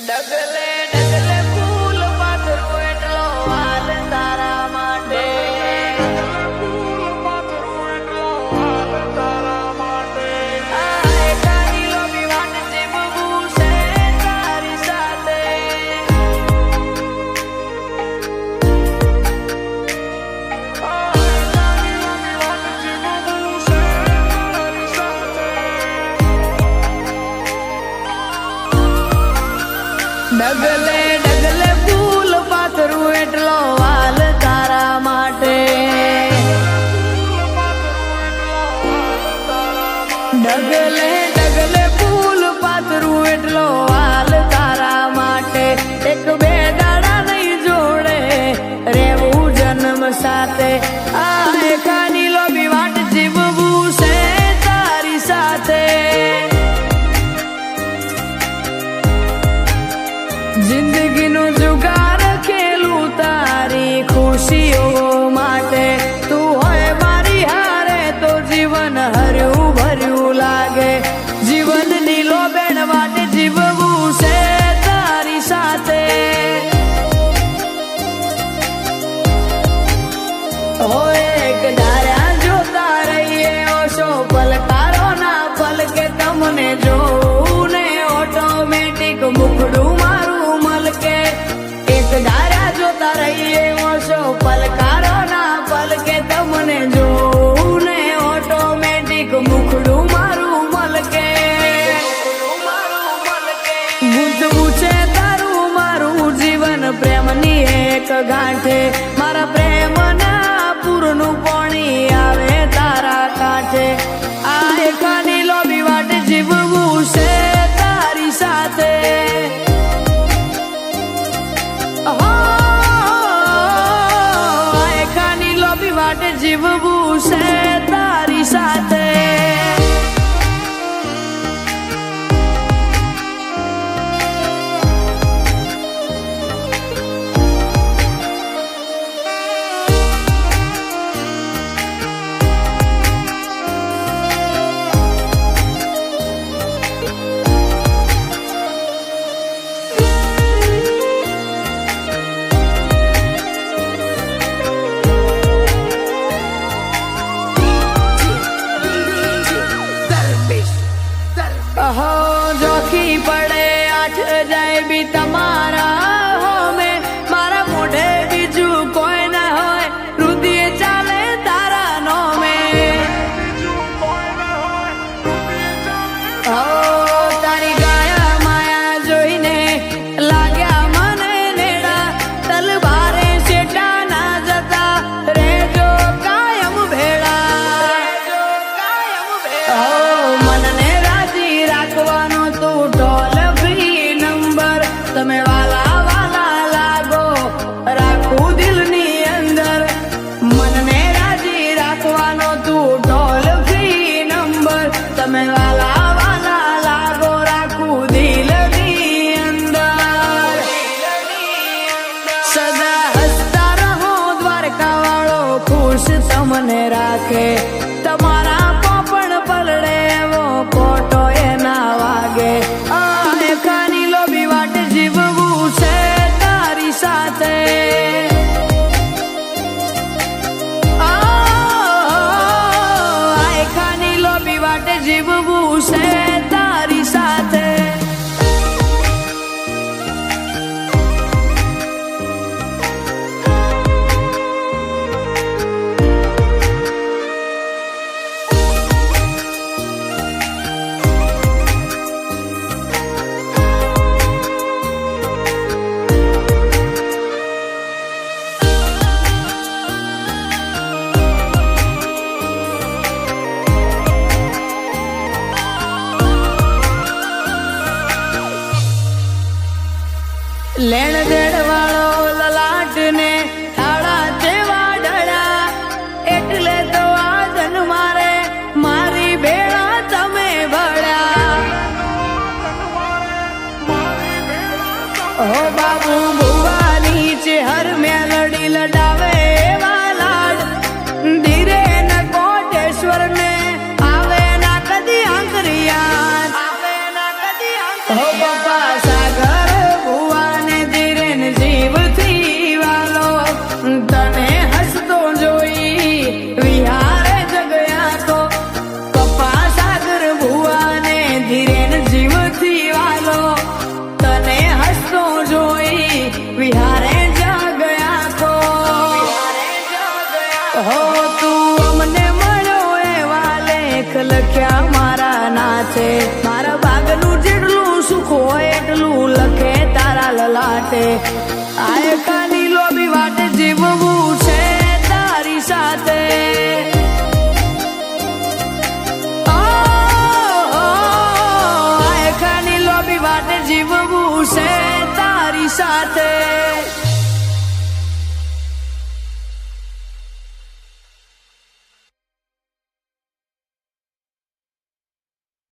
Love એક મુખડું મારું મલકે ગુંજવું છે તારું મારું જીવન પ્રેમની એક ગાંઠે મારા પ્રેમના પૂરનું પાણી આવે તારા કાંઠે આ એકાની લોબી વાટે જીવવું છે તારી સાથે જીવવું છે બી તમારા દેશ તમને રાખે. તમારા પણ પલડે એવો કોટો એ ના વાગે. આ એકાની લોબી છે તારી સાથે. જીવવું છે લેણ દેણ વાળો મારા બાગનું જેટલું સુખ હોય એટલું લખે, તારા લલાટે. આય કાની લોબી વાટે જીવવું છે તારી સાથે. જીવવું છે તારી સાથે.